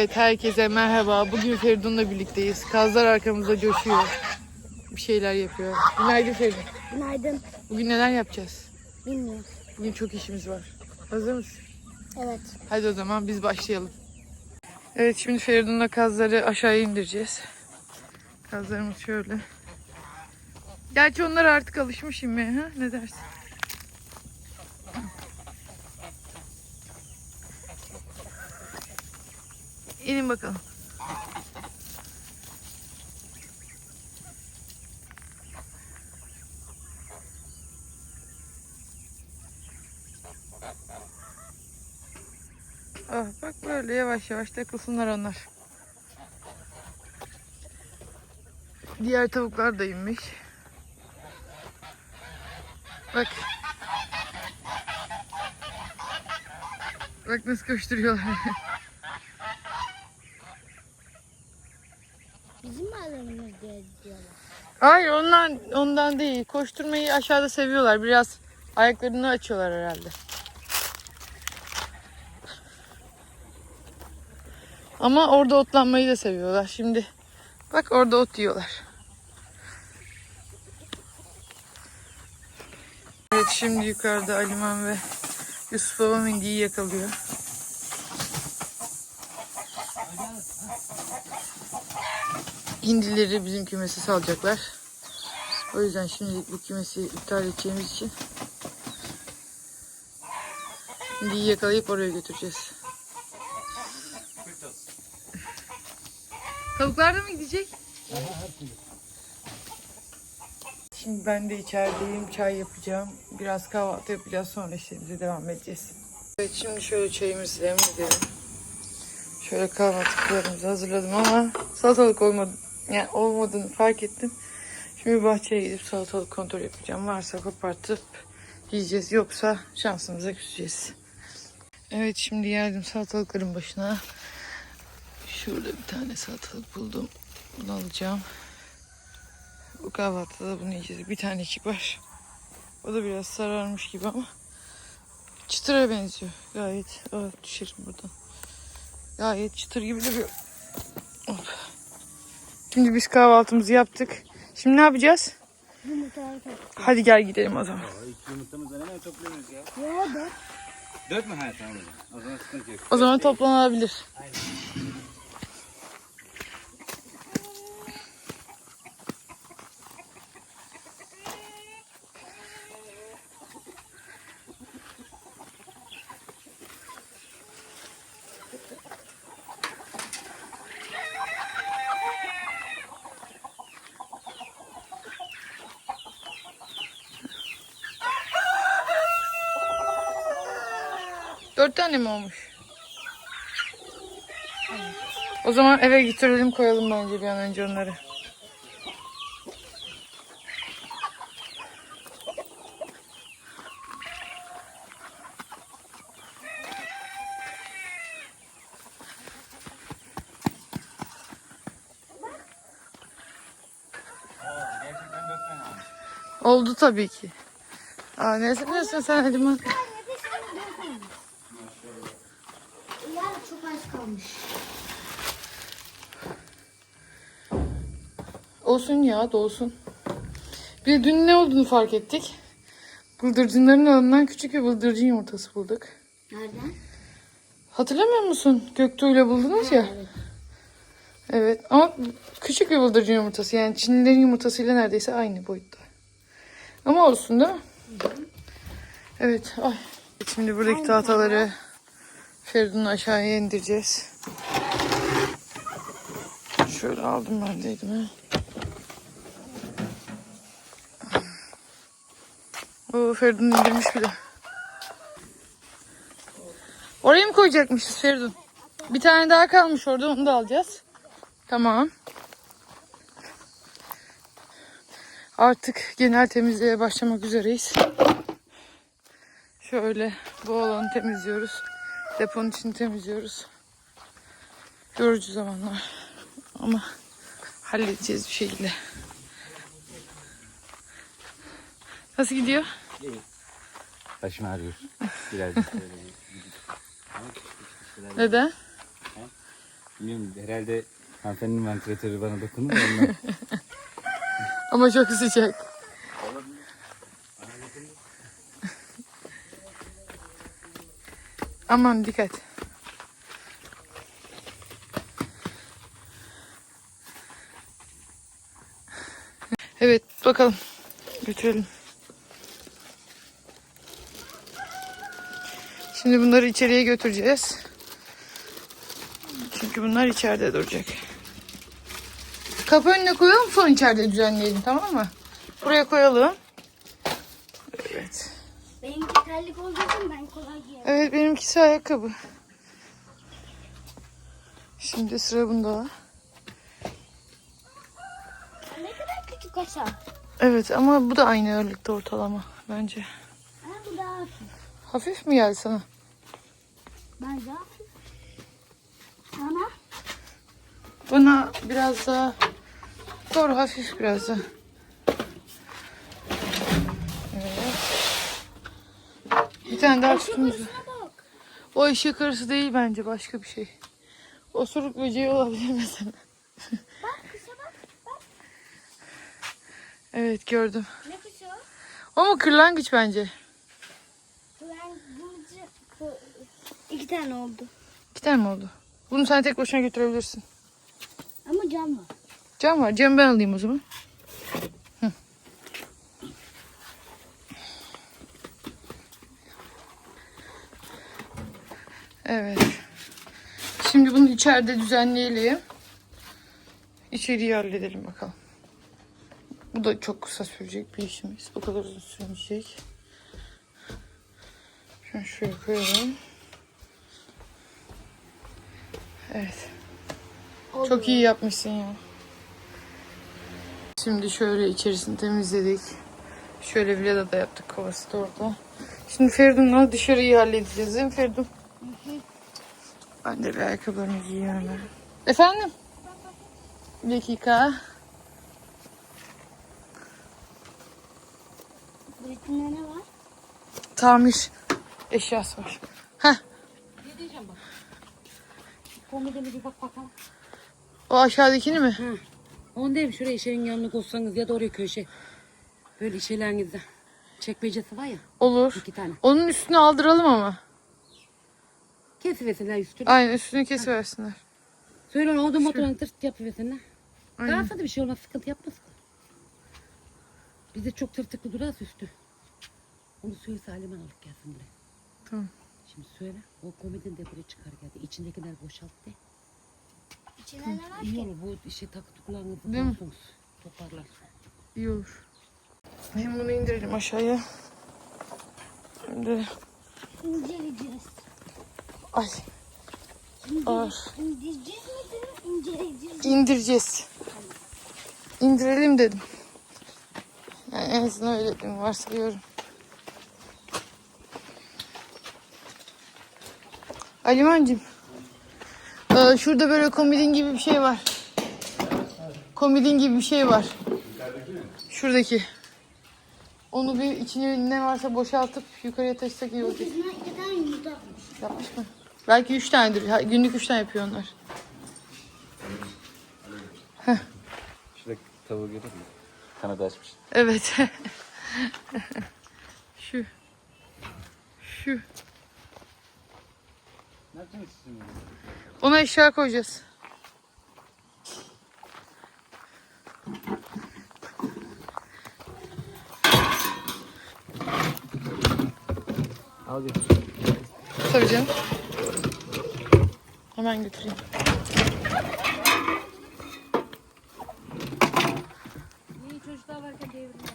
Evet herkese merhaba. Bugün Feridun'la birlikteyiz. Kazlar arkamızda coşuyor. Bir şeyler yapıyor. Günaydın Feridun. Günaydın. Bugün neler yapacağız? Bilmiyorum. Bugün çok işimiz var. Hazır mısın? Evet. Hadi o zaman biz başlayalım. Evet şimdi Feridun'la kazları aşağıya indireceğiz. Kazlarımız şöyle. Gerçi onlar artık alışmış inmeye. Ha? Ne dersin? İnin bakalım. Ah, bak böyle yavaş yavaş takılsınlar onlar. Diğer tavuklar da inmiş. Bak. Bak nasıl koşturuyorlar. Bizim alanımız diye diyorlar. Hayır ondan ondan değil. Koşturmayı aşağıda seviyorlar. Biraz ayaklarını açıyorlar herhalde. Ama orada otlanmayı da seviyorlar. Şimdi bak orada ot yiyorlar. Evet şimdi yukarıda Aliman ve Yusuf Baba Mindi'yi yakalıyor. Hindileri bizim kümese salacaklar. O yüzden şimdi bu kümesi iptal edeceğimiz için hindiyi yakalayıp oraya götüreceğiz. Tavuklar da mı gidecek? Şimdi ben de içerideyim. Çay yapacağım. Biraz kahvaltı yapacağız. Sonra işlerimize devam edeceğiz. Evet şimdi şöyle çayımızı demledim. Şöyle kahvaltılarımızı hazırladım ama salatalık olmadı. Yani olmadığını fark ettim. Şimdi bahçeye gidip salatalık kontrol yapacağım. Varsa kopartıp yiyeceğiz. Yoksa şansımıza küseceğiz. Evet şimdi geldim salatalıkların başına. Şurada bir tane salatalık buldum. Bunu alacağım. Bu kahvaltıda bunu yiyeceğiz. Bir tanecik var. O da biraz sararmış gibi ama çıtıra benziyor. Gayet. Aa, düşerim buradan. Gayet çıtır gibi duruyor. Hop. Şimdi biz kahvaltımızı yaptık. Şimdi ne yapacağız? Yumurtaları topluyor. Hadi gel gidelim o zaman. Yumurtamızdan hemen topluyoruz ya. Yo da. Dört mü? Ha tamam o zaman. O zaman sıkıntı yok. O zaman toplanabilir. Tane mi olmuş? O zaman eve götürelim koyalım bence bir an önce onları. Oldu tabii ki. Aa, ne sanıyorsun sen Aliman? Ya çok az kalmış. Olsun ya dolsun. Bir de dün ne olduğunu fark ettik. Bıldırcınların alanından küçük bir bıldırcın yumurtası bulduk. Nereden? Hatırlamıyor musun? Göktuğ'yla buldunuz ya. Evet. Evet ama küçük bir bıldırcın yumurtası. Yani Çinlilerin yumurtasıyla neredeyse aynı boyutta. Ama olsun değil mi? Evet. Ay. Şimdi buradaki tahtaları Feridun'u aşağıya indireceğiz. Şöyle aldım ben deydim ha. Oo Feridun indirmiş bile. Oraya mı koyacakmışız Feridun? Bir tane daha kalmış orada onu da alacağız. Tamam. Artık genel temizliğe başlamak üzereyiz. Şöyle bu alanı temizliyoruz. Deponun içini temizliyoruz. Yorucu zamanlar. Ama halledeceğiz bir şekilde. Nasıl gidiyor? Başım ağrıyor. Birazcık böyle Neden? Bilmiyorum herhalde hanımefendinin vantilatörü bana dokundu. Ama çok sıcak. Aman dikkat. Evet bakalım. Götürelim. Şimdi bunları içeriye götüreceğiz. Çünkü bunlar içeride duracak. Kapı önüne koyalım sonra içeride düzenleyelim tamam mı? Buraya koyalım. Evet. Benimki terlik olduğu için ben kolay giyerim. Evet benimkisi ayakkabı. Şimdi sıra bunda. Ne kadar küçük aşağı. Evet ama bu da aynı ağırlıkta ortalama bence. Ha bu daha hafif. Hafif mi geldi sana? Ben daha. Sana? Buna biraz daha doğru hafif biraz daha. Evet. Bir tane daha bak. O eşek arısı değil bence başka bir şey. Osuruk böceği olabilir mesela. Bak kısa bak. Bak. Evet gördüm. Ne kısa? O mu kırlangıç bence? Ben gımcı... Bu- İki tane oldu. İki tane mi oldu? Bunu sen tek başına götürebilirsin. Ama cam var. Cam var. Cam ben alayım o zaman. Hı. Evet. Şimdi bunu içeride düzenleyelim. İçeriği halledelim bakalım. Bu da çok kısa sürecek bir işimiz. Bu kadar uzun sürmeyecek. Şunu şuraya koyalım. Evet. Çok iyi yapmışsın ya. Şimdi şöyle içerisini temizledik. Şöyle villada da yaptık kovası da orada. Şimdi Feridun'la dışarıyı halledeceğiz değil mi Feridun? Ben de bir ayakkabılarımı giyiyorum. Efendim? Bir dakika. İçinde ne var? Tamir eşyası var. Heh. Komodine bir bak bakalım. o aşağıdakini mi? Ha. Onu değil şuraya şeyin yanına koysanız ya da oraya köşe. Böyle şeylerinizde. Çekmecesi var ya. Olur. iki tane. Onun üstünü aldıralım ama. Kesiversinler üstünü. Aynen üstünü kesiversinler. Söyle ona orada motorunu tırt yapıversinler. Aynen. Kalsa da bir şey olmaz. Sıkıntı yapmaz. Bizde çok tırtıklı durarsa üstü. Onu söyle Salim'e alıp gelsin buraya. Tamam. Şimdi söyle. O komedini de buraya çıkar geldi. İçindekiler boşalt de. İçinde ne var İyi ki? olur bu işe takı tukularınızı Değil mi? bulursunuz. Toparlar. İyi olur. Hem bunu indirelim aşağıya. Şimdi İnceleyeceğiz. ay ağır. İndireceğiz mi dedim? İnceleyeceğiz. İndireceğiz. İndirelim dedim. Yani en azından öyle dedim varsayıyorum. Alimancığım. Ee, şurada böyle komodin gibi bir şey var. Komodin gibi bir şey var. Şuradaki. Onu bir içine ne varsa boşaltıp yukarıya taşısak iyi olacak. Yapmış mı? Belki üç tanedir. Ha, Günlük üç tane yapıyor onlar. Şurada tavuğu görüyor musun? Kanadı açmış. Evet. Şu. Şu. Ne yapacaksın? Ona eşya koyacağız. Al götür. Tabii canım. Hemen götüreyim. İyi çocuklar varken devrilmez.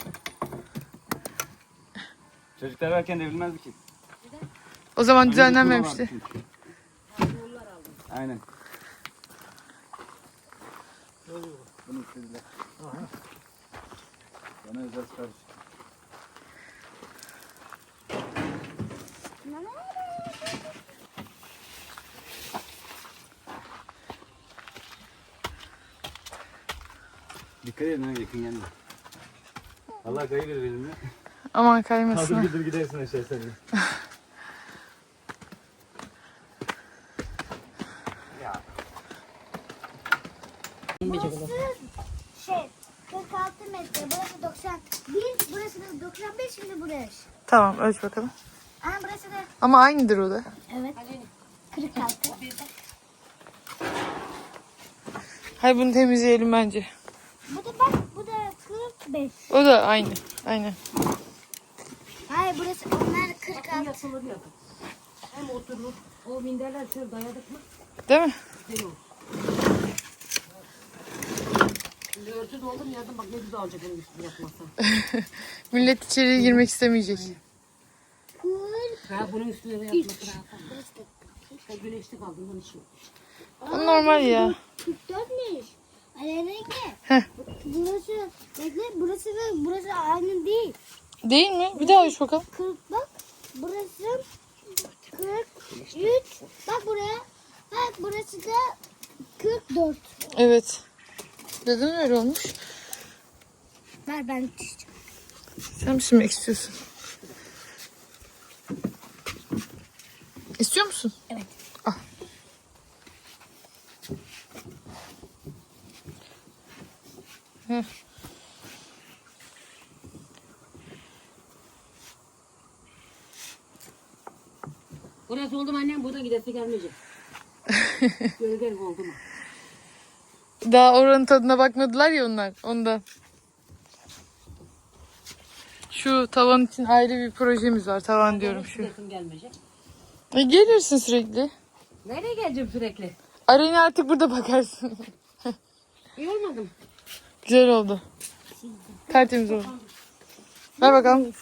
Çocuklar varken devrilmezdi ki. O zaman düzenlenmemişti. Aynen. Bunu istediler. Bana özel sipariş. Dikkat edin ha yakın gelme. Allah kayıverir benimle. Aman kaymasın. Kaldır gider gidersin aşağı sen de. ya. Bilmeyecek Burası olan. şey 46 metre. Burası 91. Burası da 95. Şimdi burası. Tamam ölç bakalım. Ama burası da Ama aynıdır o da. evet 46. Hayır bunu temizleyelim bence. Bu da bak bu da 45. O da aynı. Aynen. Hayır burası onlar 46. Yatılır yatıp. Hem oturur. O minderler şöyle dayadık mı? Değil mi? Değil o. Şimdi örtü doldum yazdım bak ne güzel olacak bunun üstünü yapmasa. Millet içeriye girmek istemeyecek. 40. Ha bunun üstüne de yapması rahat. Ha, güneşlik aldım onun için. O normal ya. 44'müş. Aleyna Heh. Burası bekle burası da burası aynı değil. Değil mi? Bir daha ölç bakalım. 40 bak. Burası 43. Bak buraya. Bak burası da 44. Evet. Neden öyle olmuş? Ver ben çizeceğim. Sen mi silmek istiyorsun? İstiyor musun? Evet. Al. Heh. Burası oldu mu annem burada gidesi gelmeyecek. Gölge oldu mu? Daha oranın tadına bakmadılar ya onlar. Ondan. Şu tavan için ayrı bir projemiz var. Tavan diyorum şu. Gidesim gelmeyecek. E, gelirsin sürekli. Nereye geleceğim sürekli? Arayın artık burada bakarsın. İyi olmadı mı? Güzel oldu. Tertemiz oldu. Ver bakalım.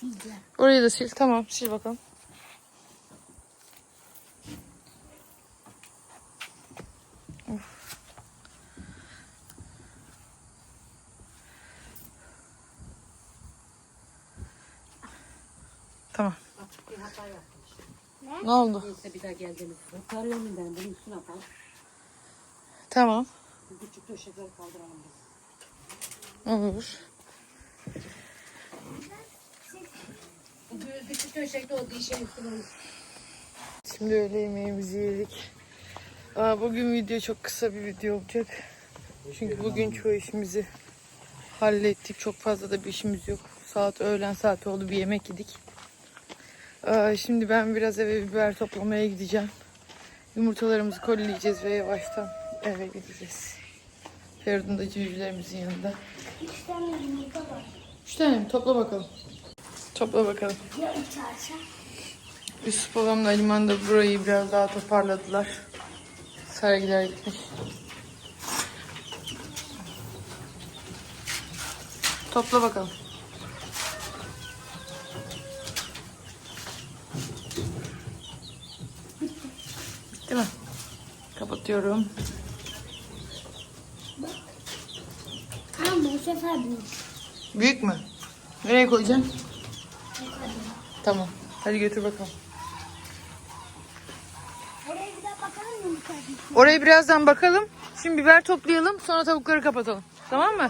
Orayı da sil. Tamam sil bakalım. Of. Tamam. Bak bir hata yaptım işte. Ne oldu? Neyse bir daha geldiğimiz zaman. Sarıyorum ben bunun üstüne atalım. Tamam. Bir Küçük döşekleri kaldıralım biz. Olur. Bu küçük döşekte o dişin üstüne olur. Şimdi öğle yemeğimizi yedik. Aa, bugün video çok kısa bir video olacak. Çünkü bugün çoğu işimizi hallettik. Çok fazla da bir işimiz yok. Saat öğlen saati oldu bir yemek yedik. Aa, şimdi ben biraz eve biber toplamaya gideceğim. Yumurtalarımızı kolileyeceğiz ve yavaştan eve gideceğiz. Feridun da civcivlerimizin yanında. 3 tane yumurta var. Üç tane mi? Topla bakalım. Topla bakalım. Ya içersen? Yusuf babamla Aliman da burayı biraz daha toparladılar. Sergiler gitmiş. Topla bakalım. Bitti mi? Kapatıyorum. Ama bu sefer büyük. Büyük mü? Nereye koyacaksın? Tamam. Hadi götür bakalım. Oraya bir bakalım. Oraya birazdan bakalım. Şimdi biber toplayalım. Sonra tavukları kapatalım. Tamam mı?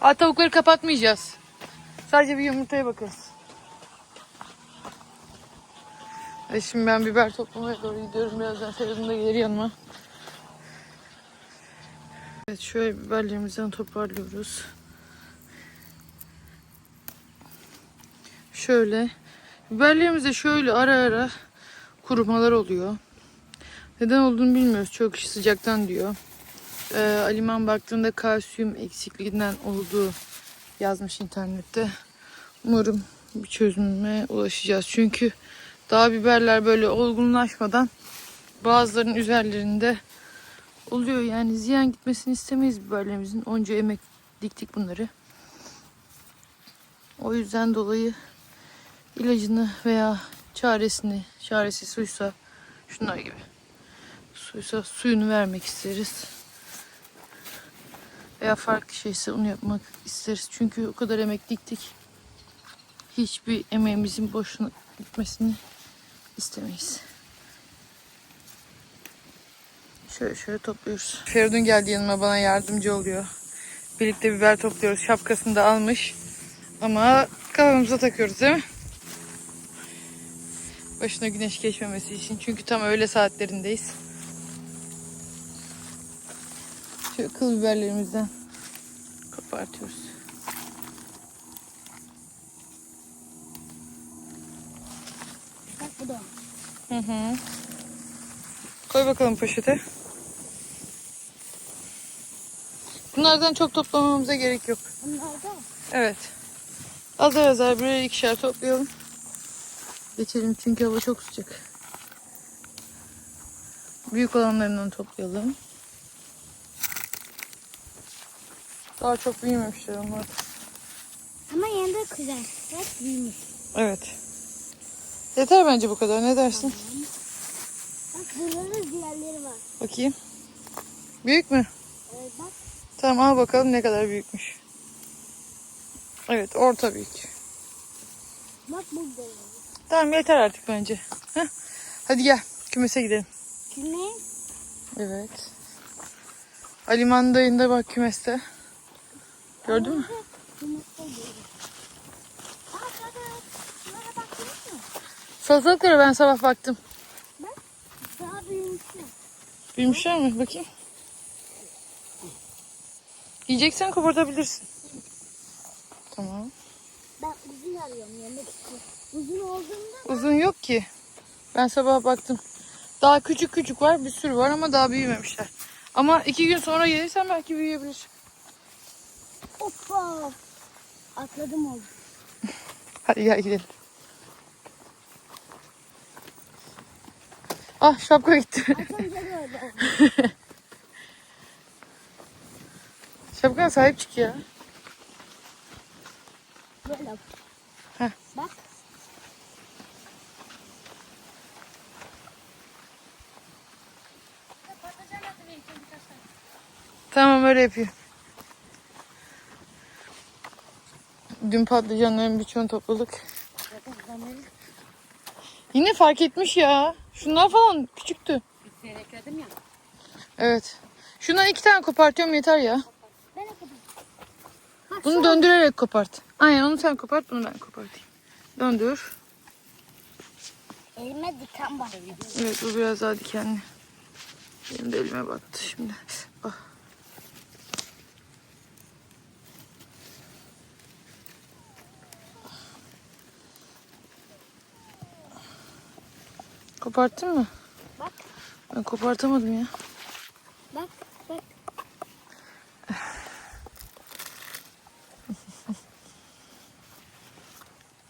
Aa, tavukları kapatmayacağız. Sadece bir yumurtaya bakarız. E şimdi ben biber toplamaya doğru gidiyorum. Birazdan Feridun da gelir yanıma. Evet şöyle biberlerimizden toparlıyoruz. Şöyle. Biberlerimizde şöyle ara ara kurumalar oluyor. Neden olduğunu bilmiyoruz. Çok sıcaktan diyor. Ee, Aliman baktığında kalsiyum eksikliğinden olduğu yazmış internette. Umarım bir çözüme ulaşacağız. Çünkü daha biberler böyle olgunlaşmadan bazılarının üzerlerinde oluyor. Yani ziyan gitmesini istemeyiz biberlerimizin. Onca emek diktik bunları. O yüzden dolayı ilacını veya çaresini, çaresi suysa şunlar gibi suysa suyunu vermek isteriz. Veya farklı şeyse onu yapmak isteriz. Çünkü o kadar emek diktik. Hiçbir emeğimizin boşuna gitmesini istemeyiz. Şöyle şöyle topluyoruz. Feridun geldi yanıma bana yardımcı oluyor. Birlikte biber topluyoruz. Şapkasını da almış. Ama kafamıza takıyoruz değil mi? Başına güneş geçmemesi için. Çünkü tam öğle saatlerindeyiz. Şöyle kıl biberlerimizden kopartıyoruz. Bu da. Hı hı. Koy bakalım poşete. Bunlardan çok toplamamıza gerek yok. Bunlar da. Evet. Azar azar birer ikişer toplayalım. Geçelim çünkü hava çok sıcak. Büyük olanlarından toplayalım. Daha çok büyümemişler onlar. Ama yanında güzel. Bak büyümüş. Evet. Yeter bence bu kadar. Ne dersin? Bak burada da diğerleri var. Bakayım. Büyük mü? Evet bak. Tamam al bakalım ne kadar büyükmüş. Evet orta büyük. Bak burada. Tamam yeter artık bence. Heh. Hadi gel kümese gidelim. Küme. Evet. Aliman dayın da bak kümeste. Gördün mü? Kümeste diyorum. Aa kadar. Şunlara baktınız mı? Salatalıklara ben sabah baktım. Bak. Daha büyümüşler. Büyümüşler mi? Bakayım. Yiyeceksen kopartabilirsin. Tamam. Ben uzun arıyorum yemek için. Uzun olduğunda Uzun yok ki. Ben sabah baktım. Daha küçük küçük var. Bir sürü var ama daha büyümemişler. Ama iki gün sonra gelirsen belki büyüyebilir. hoppa. Atladım oldu. Hadi gel gidelim. Ah şapka gitti. Şapkana sahip çık ya. Böyle. Heh. Bak. Tamam öyle yapayım. Dün patlıcanların birçoğunu topladık. Yine fark etmiş ya. Şunlar falan küçüktü. Seyrekledim ya. Evet. Şundan iki tane kopartıyorum yeter ya. Ben. Bak Bunu şu an- döndürerek kopart. Aynen onu sen kopart bunu ben kopartayım. Döndür. Elime diken var. Evet bu biraz daha dikenli. Benim de elime battı şimdi. Ah. Koparttın mı? Bak. Ben kopartamadım ya. Bak. Bak.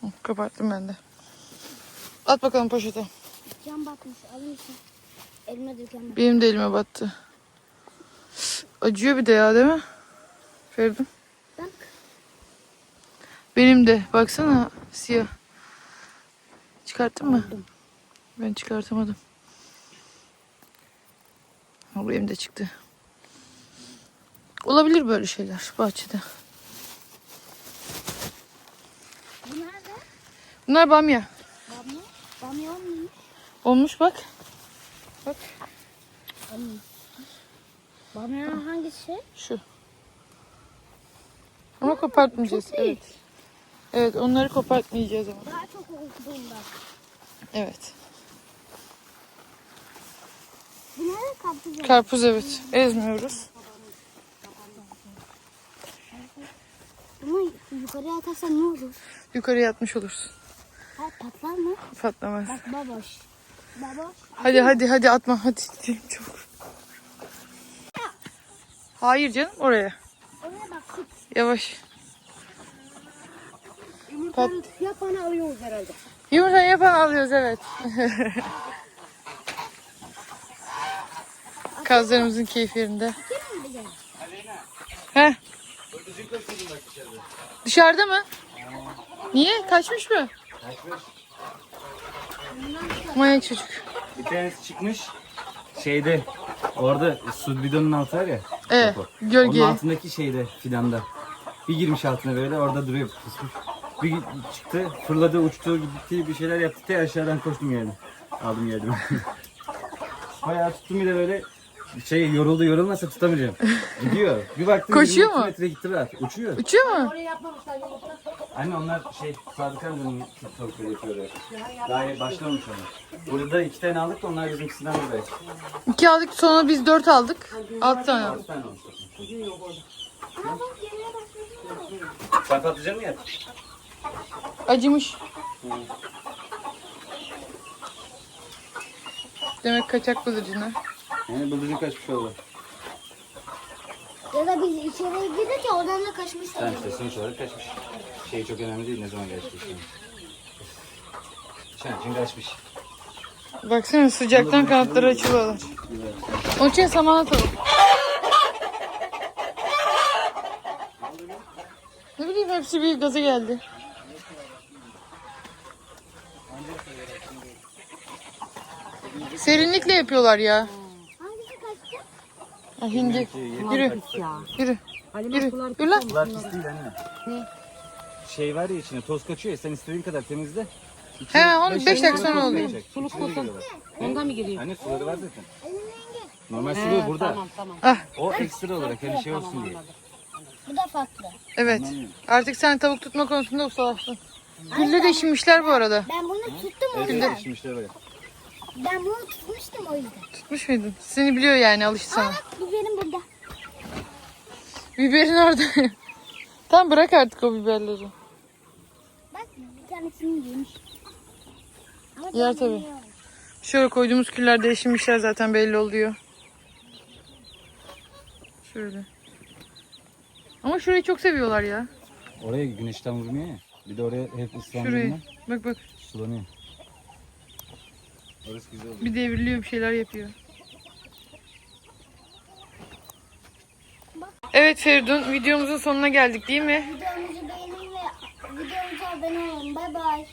Koparttım ben de. At bakalım poşete. Cam batmış. Alır mısın? Elime diken var. Benim de elime battı. Acıyor bir de ya değil mi? Ferdim. Bak. Benim de. Baksana siyah. Çıkarttın mı? Ben çıkartamadım. Ha, benim de çıktı. Olabilir böyle şeyler bahçede. Bu nerede? Bunlar bamya. Bamya. Bamya olmuş. Olmuş bak. Bak Bamyanın hangisi? şu. Ama kopartmayacağız. çok. Evet. Evet onları kopartmayacağız ama. Daha çok olduğundan. Evet. Karpuz evet. Ezmiyoruz. Bunu yukarıya atarsan ne olur? Yukarıya atmış olursun. Ha patlar mı? Patlamaz. Bak baboş. Baboş. Hadi hadi hadi atma hadi gidelim çabuk. Hayır canım oraya. Oraya bak. sık. Yavaş. Yumurtanı yapanı alıyoruz herhalde. Yumurta yapan alıyoruz evet. Kazlarımızın keyfi yerinde. He. Dışarıda mı? Niye? Kaçmış mı? Manyak çocuk. Bir tanesi çıkmış. Şeyde orada su bidonun altı var ya. Evet. topu. Gölge. Onun altındaki şeyde fidanda. Bir girmiş altına böyle orada duruyor pusmuş. Bir çıktı fırladı uçtu gitti bir şeyler yaptı. Te aşağıdan koştum geldim. Aldım geldim. Bayağı tuttum bir de böyle şey yoruldu yorulmasa tutamayacağım. Gidiyor. Bir baktım Koşuyor 20 mu? metre gitti rahat. Uçuyor. Uçuyor mu? Oraya yapmamışlar yumurta. Anne onlar şey Sadık amcanın tavukları yapıyorlar. Daha başlamamış onlar. Burada iki tane aldık da onlar bizimkisinden buradayız. İki aldık sonra biz dört aldık. Altı tane aldık. Altı tane olmuş. Bugün yok orada. Aa bak geriye başladı. Sen patlıcan mı yaptın? Acımış. Demek kaçak bıldırcınlar. Yani bıldırcın kaçmış oldu. Ya da biz içeriye girdik ya oradan da kaçmış. Sen işte sonuç olarak kaçmış. Şey çok önemli değil ne zaman geçti işte. Şen için kaçmış. Baksana sıcaktan kanatları açılıyorlar. Onun için saman atalım. Ne bileyim hepsi bir gaza geldi. Serinlikle yapıyorlar ya. Ah, hindi. Yürü. Yürü. Yürü. Yürü lan. pis Bunlar olmuş pis değil anne. Ne? Şey var ya içine toz kaçıyor ya sen istediğin kadar temizle. İçine He, on- beş beş dakika dakika sonra oluyor. Suluk olsun. Ondan mı geliyor? Anne suları var zaten. Normal suluğu burada. Tamam tamam. Ah O ekstra olarak hani şey olsun diye. Bu da farklı. evet. Artık sen tavuk tutma konusunda ustalaştın. Gülle de işinmişler bu arada. Ben bunu tuttum o yüzden. evet işmişler böyle. Ben bunu tutmuştum o yüzden. Tutmuş muydun? Seni biliyor yani alıştı sana. Biberim burada. Biberin orada. tamam bırak artık o biberleri. Bak bir tanesini yemiş. Ama Yer tabii. Şöyle koyduğumuz küller değişmişler zaten belli oluyor. Şöyle. Ama şurayı çok seviyorlar ya. Oraya güneşten vurmuyor ya. Bir de oraya hep Şurayı. ıslandığında Bak bak sulanıyor. Orası güzel oluyor. bir devriliyor bir şeyler yapıyor. Evet Feridun videomuzun sonuna geldik değil mi? Videomuzu beğenin ve videomuza abone olun. Bay bay.